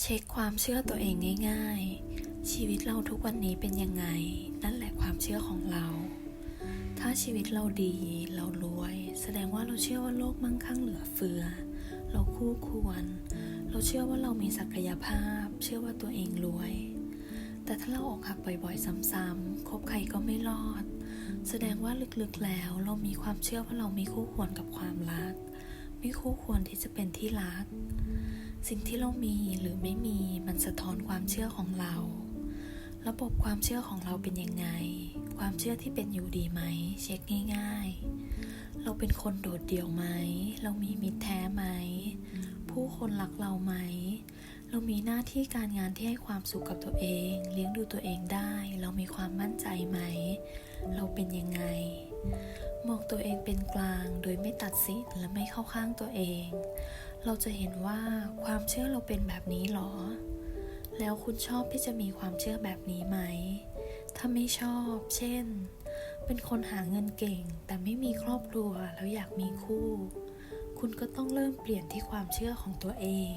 เช็คความเชื่อตัวเองง่ายๆ ชีวิตเราทุกวันนี้เป็นยังไง นั่นแหละความเชื่อของเรา ถ้าชีวิตเราดี เรารวย แสดงว่าเราเชื่อว่าโลกมั่งคั่งเหลือเฟือ เราคู่ควร เราเชื่อว่าเรามีศักยภาพ เชื่อว่าตัวเองรวย แต่ถ้าเราออกหักบ่อยๆ ซ้ำๆ คบใครก็ไม่รอด แสดงว่าลึกๆแล้วเรามีความเชื่อว่าเราม่คู่ควรกับความรัก ไม่คู่ควรที่จะเป็นที่รัก สิ่งที่เรามีหรือไม่มีมันสะท้อนความเชื่อของเรา ระบบความเชื่อของเราเป็นยังไง ความเชื่อที่เป็นอยู่ดีไหม เช็คง่าย ๆ เราเป็นคนโดดเดี่ยวไหม เรามีมิตรแท้ไหม ผู้คนรักเราไหม เรามีหน้าที่การงานที่ให้ความสุขกับตัวเอง เลี้ยงดูตัวเองได้ เรามีความมั่นใจไหม เราเป็นยังไง ตัวเองเป็นกลางโดยไม่ตัดสินและไม่เข้าข้างตัวเอง เราจะเห็นว่าความเชื่อเราเป็นแบบนี้หรอ แล้วคุณชอบที่จะมีความเชื่อแบบนี้ไหม ถ้าไม่ชอบ เช่น เป็นคนหาเงินเก่ง แต่ไม่มีครอบครัวแล้วอยากมีคู่ คุณก็ต้องเริ่มเปลี่ยนที่ความเชื่อของตัวเอง